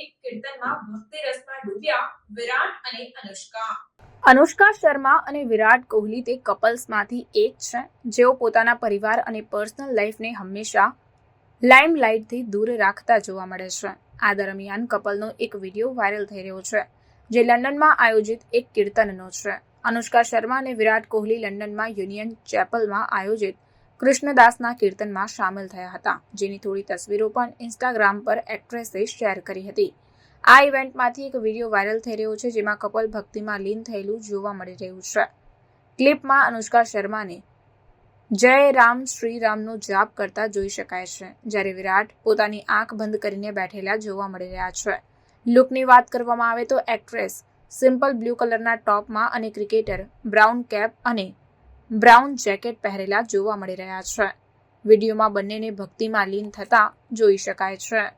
જીવનમાં ભક્તિ રસમાં ડૂબ્યા વિરાટ અને અનુષ્કા. અનુષ્કા શર્મા અને વિરાટ કોહલી તે કપલ્સમાંથી એક છે. જેઓ પોતાના પરિવાર અને પર્સનલ લાઈફને હંમેશા લાઇમલાઇટથી દૂર રાખતા જોવા મળે છે. આ દરમિયાન કપલનો એક વીડિયો વાયરલ થઈ રહ્યો છે, જે લંડનમાં આયોજિત એક કીર્તનનો છે. અનુષ્કા શર્મા અને વિરાટ કોહલી લંડનમાં યુનિયન ચેપલમાં આયોજિત કૃષ્ણદાસના કીર્તનમાં સામેલ થયા હતા, જેની થોડી તસવીરો પણ ઇન્સ્ટાગ્રામ પર એક્ટ્રેસે શેર કરી હતી. આ ઇવેન્ટમાંથી એક વીડિયો વાયરલ થઈ રહ્યો છે, જેમાં કપલ ભક્તિમાં લીન થયેલું જોવા મળી રહ્યું છે. ક્લિપમાં અનુષ્કા શર્માને જય રામ, શ્રી રામનો જાપ કરતા જોઈ શકાય છે, જ્યારે વિરાટ પોતાની આંખ બંધ કરીને બેઠેલા જોવા મળી રહ્યા છે. લુકની વાત કરવામાં આવે તો એક્ટ્રેસ સિમ્પલ બ્લુ કલરના ટોપમાં અને ક્રિકેટર બ્રાઉન કેપ અને બ્રાઉન જેકેટ પહેરેલા જોવા મળી રહ્યા છે. વિડીયોમાં બંનેને ભક્તિમાં લીન થતા જોઈ શકાય છે.